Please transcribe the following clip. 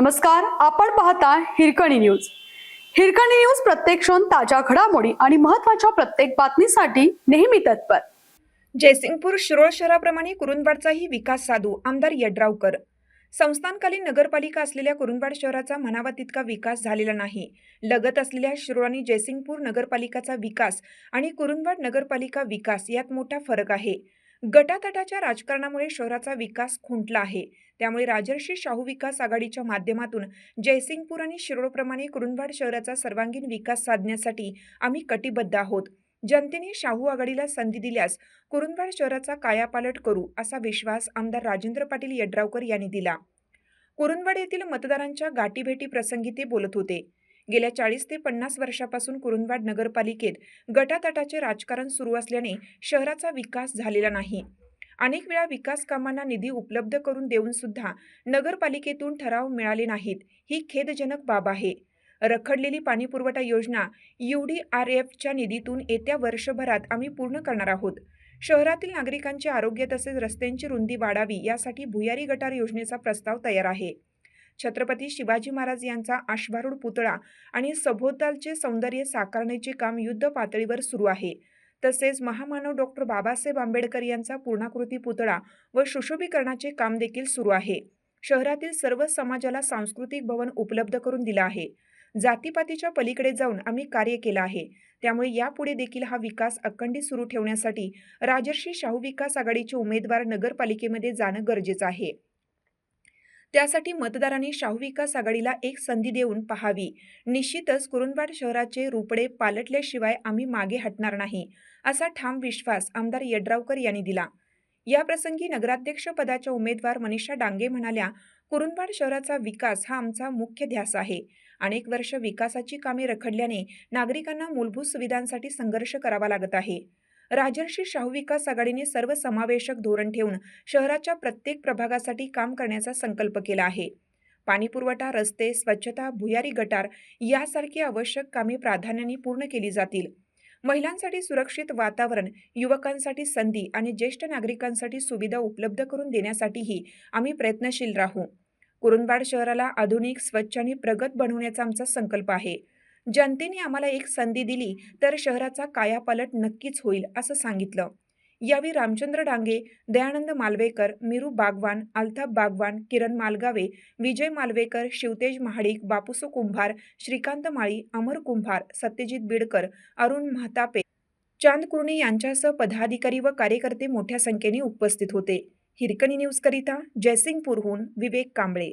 नमस्कार आपण पाहता हिरकणी न्यूज. हिरकणी न्यूज प्रत्येक क्षण ताज्या घडामोडी आणि महत्त्वाच्या प्रत्येक बातमीसाठी नेहमी तत्पर. जयसिंगपूर शिरोळ शहराप्रमाणे कुरुंदवाडचाही विकास साधू आमदार यड्रावकर. संस्थानकालीन नगरपालिका असलेल्या कुरुंदवाड शहराचा म्हणावा तितका विकास झालेला नाही. लगत असलेल्या शिरोळ आणि जयसिंगपूर नगरपालिकाचा विकास आणि कुरुंदवाड नगरपालिका विकास यात मोठा फरक आहे. गटातटाच्या राजकारणामुळे शहराचा विकास खुंटला आहे. त्यामुळे राजर्षी शाहू विकास आघाडीच्या माध्यमातून जयसिंगपूर आणि शिरोडप्रमाणे कुरुंदवाड शहराचा सर्वांगीण विकास साधण्यासाठी आम्ही कटिबद्ध आहोत. जनतेने शाहू आघाडीला संधी दिल्यास कुरुंदवाड शहराचा कायापालट करू असा विश्वास आमदार राजेंद्र पाटील यड्रावकर यांनी दिला. कुरुंदवाड येथील मतदारांच्या गाठीभेटी प्रसंगी ते बोलत होते. गेल्या चाळीस ते पन्नास वर्षापासून कुरुंदवाड नगरपालिकेत गटातटाचे राजकारण सुरू असल्याने शहराचा विकास झालेला नाही. अनेक वेळा विकास कामांना निधी उपलब्ध करून देऊन सुद्धा नगरपालिकेतून ठराव मिळाले नाहीत. ही खेदजनक बाब आहे. रखडलेली पाणीपुरवठा योजना यू डी आर एफच्या निधीतून येत्या वर्षभरात आम्ही पूर्ण करणार आहोत. शहरातील नागरिकांचे आरोग्य तसेच रस्त्यांची रुंदी वाढावी यासाठी भुयारी गटार योजनेचा प्रस्ताव तयार आहे. छत्रपती शिवाजी महाराज यांचा आश्वारूढ पुतळा आणि सभोवतालचे सौंदर्य साकारण्याचे काम युद्ध पातळीवर सुरू आहे. तसेच महामानव डॉक्टर बाबासाहेब आंबेडकर यांचा पूर्णाकृती पुतळा व सुशोभीकरणाचे काम देखील सुरू आहे. शहरातील सर्व समाजाला सांस्कृतिक भवन उपलब्ध करून दिलं आहे. जातीपातीच्या पलीकडे जाऊन आम्ही कार्य केलं आहे. त्यामुळे यापुढे देखील हा विकास अखंडित सुरू ठेवण्यासाठी राजर्षी शाहू विकास आघाडीचे उमेदवार नगरपालिकेमध्ये जाणं गरजेचं आहे. त्यासाठी मतदारांनी शाहू विकास आघाडीला एक संधी देऊन पहावी. निश्चितच कुरुंदवाड शहराचे रुपडे पालटल्याशिवाय आम्ही मागे हटणार नाही असा ठाम विश्वास आमदार यड्रावकर यांनी दिला. याप्रसंगी नगराध्यक्ष पदाच्या उमेदवार मनीषा डांगे म्हणाल्या कुरुंदवाड शहराचा विकास हा आमचा मुख्य ध्यास आहे. अनेक वर्ष विकासाची कामे रखडल्याने नागरिकांना मूलभूत सुविधांसाठी संघर्ष करावा लागत आहे. राजर्षी शाहू विकास आघाडीने सर्वसमावेशक धोरण ठेवून शहराच्या प्रत्येक प्रभागासाठी काम करण्याचा संकल्प केला आहे. पाणीपुरवठा रस्ते स्वच्छता भुयारी गटार यासारखी आवश्यक कामे प्राधान्याने पूर्ण केली जातील. महिलांसाठी सुरक्षित वातावरण युवकांसाठी संधी आणि ज्येष्ठ नागरिकांसाठी सुविधा उपलब्ध करून देण्यासाठीही आम्ही प्रयत्नशील राहू. कुरुंदवाड शहराला आधुनिक स्वच्छ आणि प्रगत बनवण्याचा आमचा संकल्प आहे. जनतेने आम्हाला एक संधी दिली तर शहराचा कायापालट नक्कीच होईल असं सांगितलं. यावेळी रामचंद्र डांगे दयानंद मालवेकर मीरू बागवान अल्ताफ बागवान किरण मालगावे विजय मालवेकर शिवतेज महाडिक बापूसो कुंभार श्रीकांत माळी अमर कुंभार सत्यजित बिडकर अरुण महतापे चांद कुर्णे यांच्यासह पदाधिकारी व कार्यकर्ते मोठ्या संख्येने उपस्थित होते. हिरकणी न्यूजकरिता जयसिंगपूरहून विवेक कांबळे.